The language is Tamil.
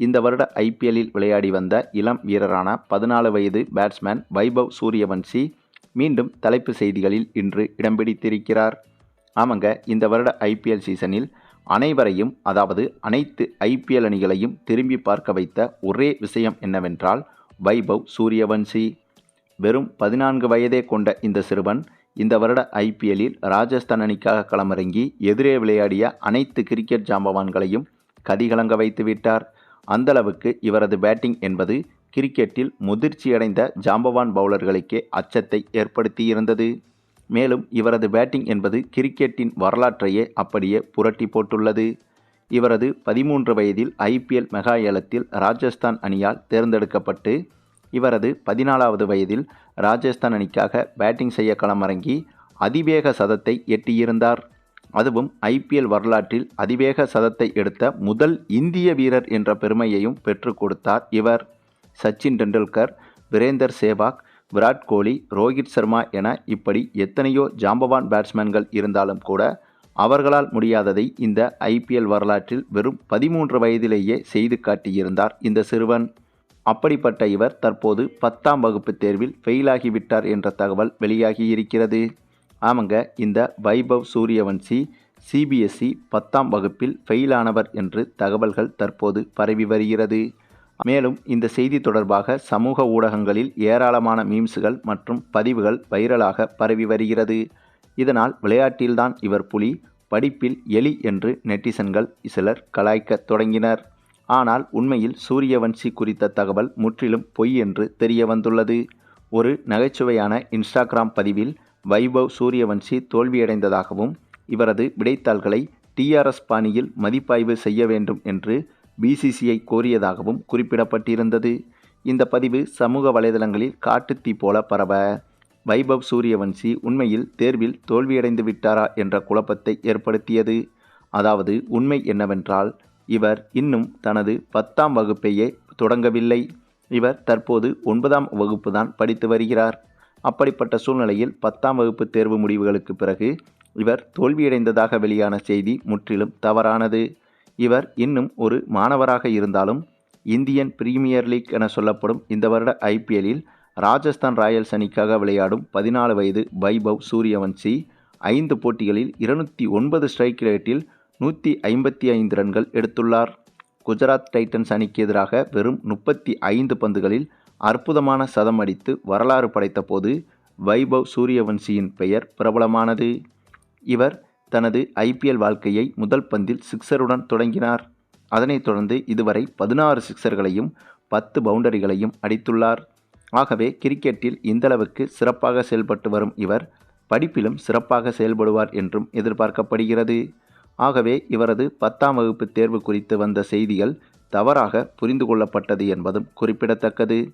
இந்த வருட ஐபிஎல்லில் விளையாடி வந்த இளம் வீரரான பதினாலு வயது பேட்ஸ்மேன் வைபவ் சூரியவன்சி மீண்டும் தலைப்பு செய்திகளில் இன்று இடம் பிடித்திருக்கிறார். ஆமாங்க இந்த வருட ஐபிஎல் சீசனில் அனைவரையும் அதாவது அனைத்து ஐபிஎல் அணிகளையும் திரும்பி பார்க்க வைத்த ஒரே விஷயம் என்னவென்றால் வைபவ் சூரியவன்சி. வெறும் பதினான்கு வயதே கொண்ட இந்த சிறுவன் இந்த வருட ஐபிஎல்லில் ராஜஸ்தான் அணிக்காக களமிறங்கி எதிரே விளையாடிய அனைத்து கிரிக்கெட் ஜாம்பவான்களையும் கதிகலங்க வைத்து விட்டார். அந்தளவுக்கு இவரது பேட்டிங் என்பது கிரிக்கெட்டில் முதிர்ச்சியடைந்த ஜாம்பவான் பவுலர்களுக்கே அச்சத்தை ஏற்படுத்தியிருந்தது. மேலும் இவரது பேட்டிங் என்பது கிரிக்கெட்டின் வரலாற்றையே அப்படியே புரட்டி போட்டுள்ளது. இவரது பதிமூன்று வயதில் ஐபிஎல் மெகா ஏலத்தில் ராஜஸ்தான் அணியால் தேர்ந்தெடுக்கப்பட்டு இவரது பதினாலாவது வயதில் ராஜஸ்தான் அணிக்காக பேட்டிங் செய்ய களமிறங்கி அதிவேக சதத்தை எட்டியிருந்தார். அதுவும் ஐபிஎல் வரலாற்றில் அதிவேக சதத்தை எடுத்த முதல் இந்திய வீரர் என்ற பெருமையையும் பெற்றுக் கொடுத்தார் இவர். சச்சின் டெண்டுல்கர் வீரேந்தர் சேவாக் விராட் கோலி ரோஹித் சர்மா என இப்படி எத்தனையோ ஜாம்பவான் பேட்ஸ்மேன்கள் இருந்தாலும் கூட அவர்களால் முடியாததை இந்த ஐபிஎல் வரலாற்றில் வெறும் பதிமூன்று வயதிலேயே செய்து காட்டியிருந்தார் இந்த சிறுவன். அப்படிப்பட்ட இவர் தற்போது பத்தாம் வகுப்பு தேர்வில் ஃபெயிலாகிவிட்டார் என்ற தகவல் வெளியாகியிருக்கிறது. ஆமாங்க இந்த வைபவ் சூரியவன்சி சிபிஎஸ்இ பத்தாம் வகுப்பில் ஃபெயிலானவர் என்று தகவல்கள் தற்போது பரவி வருகிறது. மேலும் இந்த செய்தி தொடர்பாக சமூக ஊடகங்களில் ஏராளமான மீம்ஸுகள் மற்றும் பதிவுகள் வைரலாக பரவி வருகிறது. இதனால் விளையாட்டில்தான் இவர் புலி படிப்பில் எலி என்று நெட்டிசன்கள் சிலர் கலாய்க்க தொடங்கினர். ஆனால் உண்மையில் சூரியவன்சி குறித்த தகவல் முற்றிலும் பொய் என்று தெரிய வந்துள்ளது ஒரு நகைச்சுவையான இன்ஸ்டாகிராம் பதிவில் வைபவ் சூரியவன்சி தோல்வியடைந்ததாகவும் இவரது விடைத்தாள்களை டிஆர்எஸ் பாணியில் மதிப்பாய்வு செய்ய வேண்டும் என்று பிசிசிஐ கோரியதாகவும் குறிப்பிடப்பட்டிருந்தது. இந்த பதிவு சமூக வலைதளங்களில் காட்டுத்தீ போல பரவ வைபவ் சூரியவன்சி உண்மையில் தேர்வில் தோல்வியடைந்து விட்டாரா என்ற குழப்பத்தை ஏற்படுத்தியது. அதாவது உண்மை என்னவென்றால் இவர் இன்னும் தனது பத்தாம் வகுப்பையே தொடங்கவில்லை. இவர் தற்போது ஒன்பதாம் வகுப்பு தான் படித்து வருகிறார். அப்படிப்பட்ட சூழ்நிலையில் பத்தாம் வகுப்பு தேர்வு முடிவுகளுக்கு பிறகு இவர் தோல்வியடைந்ததாக வெளியான செய்தி முற்றிலும் தவறானது. இவர் இன்னும் ஒரு மாணவராக இருந்தாலும் இந்தியன் பிரீமியர் லீக் என சொல்லப்படும் இந்த வருட ஐபிஎல்லில் ராஜஸ்தான் ராயல்ஸ் அணிக்காக விளையாடும் பதினாலு வயது வைபவ் சூரியவன்சி ஐந்து போட்டிகளில் இருநூற்றி ஒன்பது ஸ்ட்ரைக் ரேட்டில் நூற்றி ஐம்பத்தி ஐந்து ரன்கள் எடுத்துள்ளார். குஜராத் டைட்டன்ஸ் அணிக்கு எதிராக வெறும் முப்பத்தி ஐந்து பந்துகளில் அற்புதமான சதம் அடித்து வரலாறு படைத்த போது வைபவ் சூரியவன்சியின் பெயர் பிரபலமானது. இவர் தனது ஐபிஎல் வாழ்க்கையை முதல் பந்தில் சிக்ஸருடன் தொடங்கினார். அதனைத் தொடர்ந்து இதுவரை பதினாறு சிக்ஸர்களையும் பத்து பவுண்டரிகளையும் அடித்துள்ளார். ஆகவே கிரிக்கெட்டில் இந்தளவுக்கு சிறப்பாக செயல்பட்டு வரும் இவர் படிப்பிலும் சிறப்பாக செயல்படுவார் என்றும் எதிர்பார்க்கப்படுகிறது. ஆகவே இவரது பத்தாம் வகுப்பு தேர்வு குறித்து வந்த செய்திகள் தவறாக புரிந்து கொள்ளப்பட்டது என்பதும் குறிப்பிடத்தக்கது.